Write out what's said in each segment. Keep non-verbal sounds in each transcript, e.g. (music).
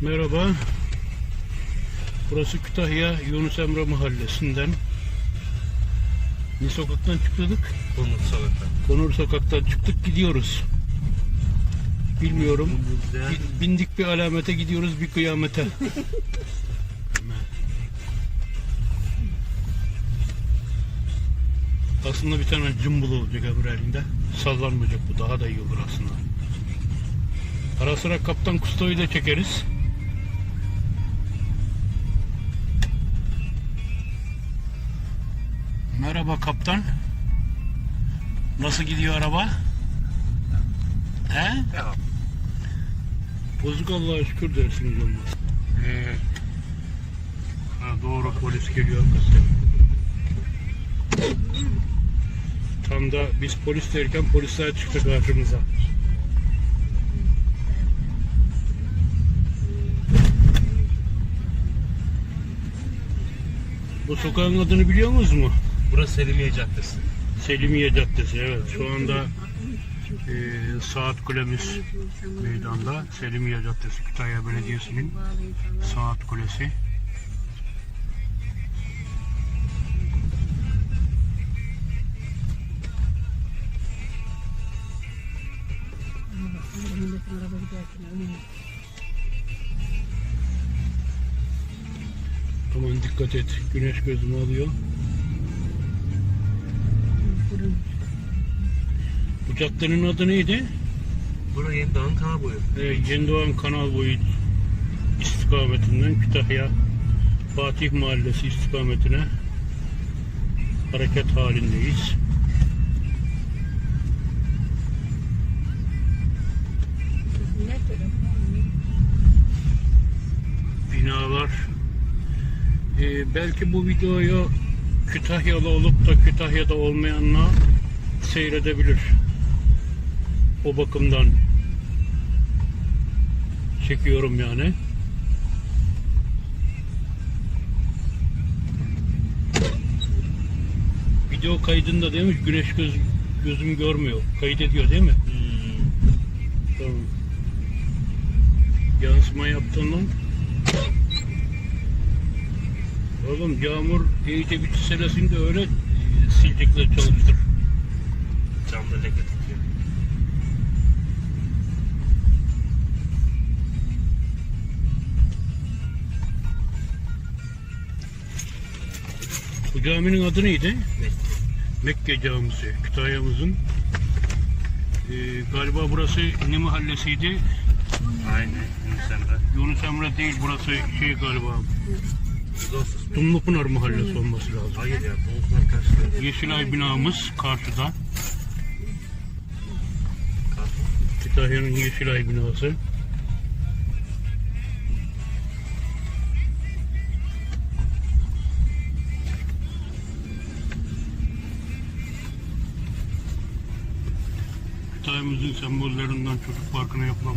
Merhaba. Burası Kütahya Yunus Emre Mahallesi'nden. Ne sokaktan çıktık? Konut sokakta. Konur sokaktan çıktık gidiyoruz. Bilmiyorum. Bi- Bindik bir alamete gidiyoruz bir kıyamete. (laughs) aslında bir tane cımbıl olacak öbür elinde. Sallanmayacak bu daha da iyi olur aslında. Ara sıra Kaptan Kusto'yu da çekeriz. Merhaba kaptan. Nasıl gidiyor araba? He? Ya. Bozuk Allah'a şükür dersiniz olmaz. Ee, ha, doğru polis geliyor arkadaşlar. Tam da biz polis derken polisler çıktı karşımıza. Bu sokağın adını biliyor musunuz mu? Burası Selimiye Caddesi. Selimiye Caddesi evet şu anda e, saat kulemiz meydanda Selimiye Caddesi Kütahya Belediyesi'nin saat kulesi. Aman dikkat et güneş gözümü alıyor. Bu caddenin adı neydi? Burası Yeni Dağın kanal boyu. Ee, Cendoğan Kanal boyu istikametinden Kütahya Fatih Mahallesi istikametine hareket halindeyiz. Binalar Ee, belki bu videoyu Kütahyalı olup da Kütahya'da olmayanlar seyredebilir. O bakımdan çekiyorum yani. Video kaydında demiş güneş göz, gözüm görmüyor. Kaydediyor değil mi? Tamam. Yansıma yaptığından Oğlum yağmur iyice bitişselesin de öyle e, silecekler çalıştır. Camda leke caminin adı neydi? Mekke Camisi. Kütahya'mızın. Ee, galiba burası ne mahallesiydi? Aynen. Yunus Emre. Yunus Emre değil burası şey galiba. Dumlupınar mahallesi olması lazım. Hayır ya. Doğuşlar karşıda. Yeşilay binamız karşıda. Kütahya'nın Yeşilay binası. Kütahya'mızın sembollerinden çocuk parkına yapılan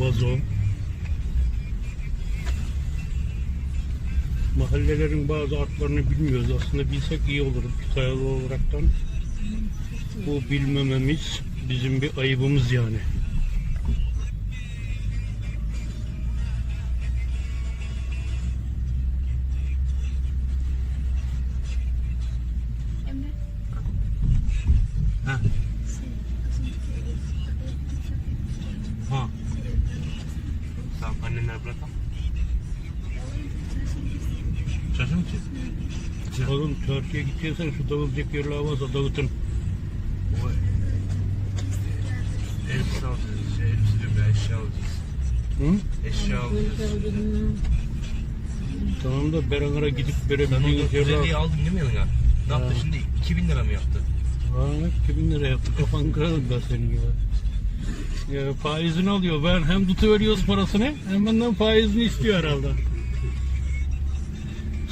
bazo. Mahallelerin bazı adlarını bilmiyoruz. Aslında bilsek iyi olur Kütahyalı olaraktan. Bu bilmememiz bizim bir ayıbımız yani. Şaşır mı ki? Oğlum çarşıya gideceksen şu dağılacak yerler varsa dağıtın. Bu elbise alacağız. Şey, elbise diyorum ya eşya alacağız. Hı? Eşya alacağız. Tamam da Berangar'a gidip Sen o verebildiğiniz 450'yi yerler... aldın değil mi yanına? Ne yaptı şimdi? 2000 lira mı yaptı? Ha, 2000 lira yaptı. Kafan kırarım ben senin gibi. Ya, faizini alıyor. Ben hem tutuveriyoruz parasını hem benden faizini istiyor herhalde.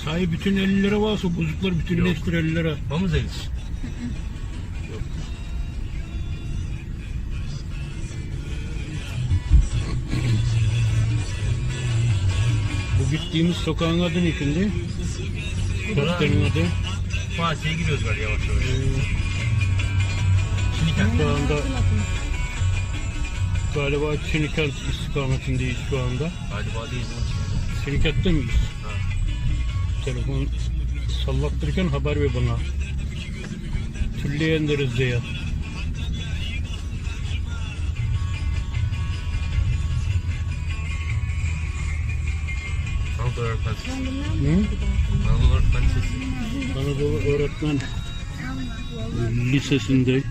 Sahi bütün 50 lira varsa bozuklar bütünleştir 50 lira. Vamos eles. Bu gittiğimiz sokağın adı ne şimdi? Caddenin adı. Fatih'e giriyoruz böyle yavaş yavaş. Ee, Şimdi şu anda Galiba Çinikent istikametindeyiz şu anda. Galiba değil mi? Çinikent'te miyiz? Ha. Telefon sallattırırken haber ver bana. Türlü deriz diye. Anadolu öğretmen? Anadolu öğretmen. Anadolu Öğretmen Lisesi'nde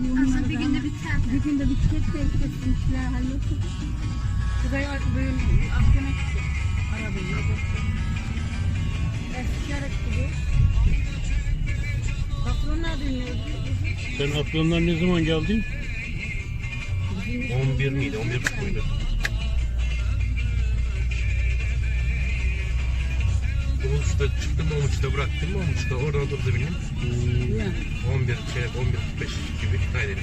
aslında bir günde biter. Bir günde bitecek de işte sizler halletsin. Kuzey böyle Afgan'a gitti. Arabayı Eski araç gibi. Afyonlar dönüyordu. Sen Afyonlar ne zaman geldin? 11 miydi? 11 miydi? 13'te çıktım 13'te bıraktım 13'te oradan durdu benim. 11 şey 11 45 gibi kaydedim.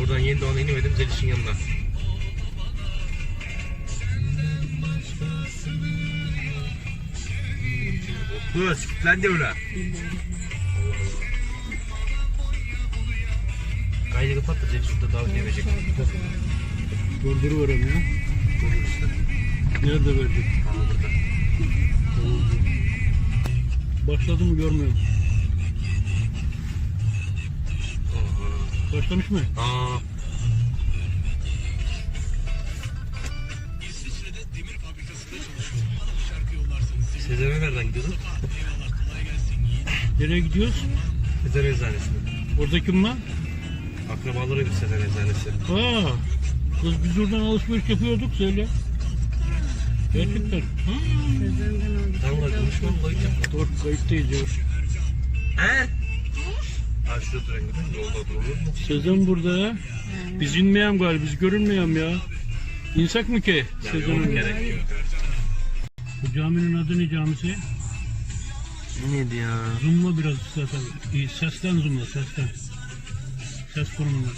Oradan yeni doğana inemedim Zeliş'in yanına. Dur, kilitlendi öyle. Kaydı kapat da Zeliş şurada daha gelecek. Durdur var ya. Durdur işte. Nerede verdik? Burada. Başladı mı görmüyorum. Başlamış mı? Aa. Sezer'e nereden gidiyorsun? Nereye gidiyoruz? Sezer Eczanesi'ne. Orada kim var? Akrabaları bir Sezer Eczanesi. Aa, kız biz oradan alışveriş yapıyorduk söyle. Gerçekten. Tamam hadi konuşma olayı yap. dur kayıttayız ya. He? Ha şurada duran gibi yolda durulur mu? Sezen burada ya. Biz inmeyen galiba, biz görünmeyen ya. İnsak mı ki? Sezen'in gerek yok. Bu caminin adı ne camisi? Neydi ya? Zoomla biraz istersen. Sesten zoomla, sesten. Ses konumunda.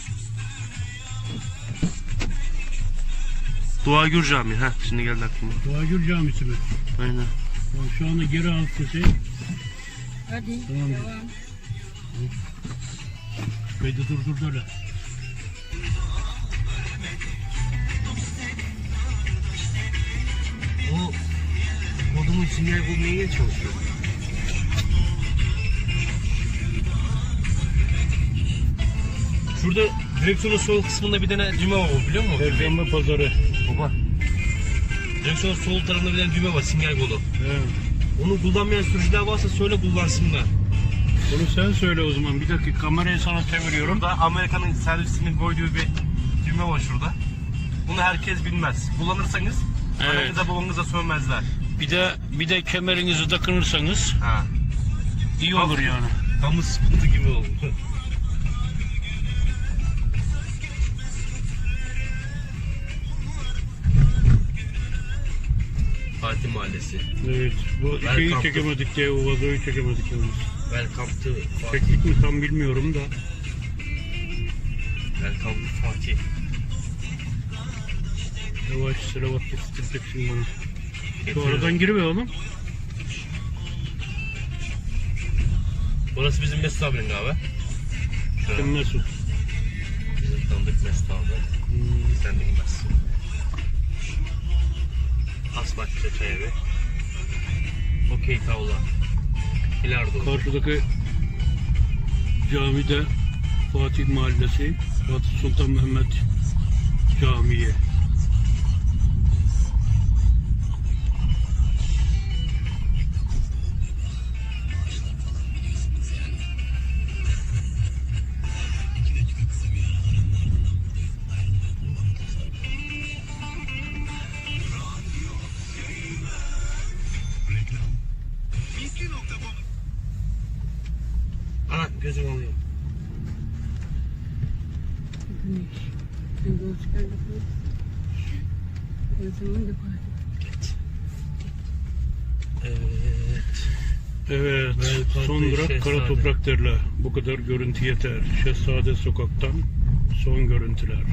Dua Gür Camii. Ha şimdi geldi aklıma. Doğagül Camisi mi? Aynen. Tamam, şu anda geri al sesi. Hadi. Tamam. Devam. Kaydı durdur öyle. O modumun sinyal bulmaya niye çalışıyor? Şurada direksiyonun sol kısmında bir tane düğme var biliyor musun? Perşembe pazarı. Direksiyonun sol tarafında bir tane düğme var sinyal kolu. He. Onu kullanmayan sürücüler varsa söyle kullansınlar. Bunu sen söyle o zaman. Bir dakika kamerayı sana çeviriyorum. Burada Amerika'nın servisinin koyduğu bir düğme var şurada. Bunu herkes bilmez. Kullanırsanız Evet. aranıza babanıza sönmezler. Bir de bir de kemerinizi takınırsanız Ha. iyi olur yani. Kamu sıkıntı gibi oldu. (laughs) Fatih Mahallesi. Evet. Bu Ben şeyi çekemedik diye o vazoyu çekemedik yalnız. Welcome to Fatih. Çektik mi tam bilmiyorum da. Welcome to Fatih. Yavaş selavat getireceksin bana. Şu Getiriyorum. aradan giriver oğlum. Burası bizim Mesut abinin abi. An Mesut. bizim tanıdık Mesut abi. Hmm. Sen de bilmezsin. Asmakçı çay evi. Okey tavla. Bilardo. Karşıdaki camide Fatih Mahallesi, Fatih Sultan Mehmet Camii. Sen yol çıkardık. Ben zaman da. Evet. Evet, son durak. Kara Toprak derler. Bu kadar görüntü yeter. Şehzade Sokak'tan son görüntüler.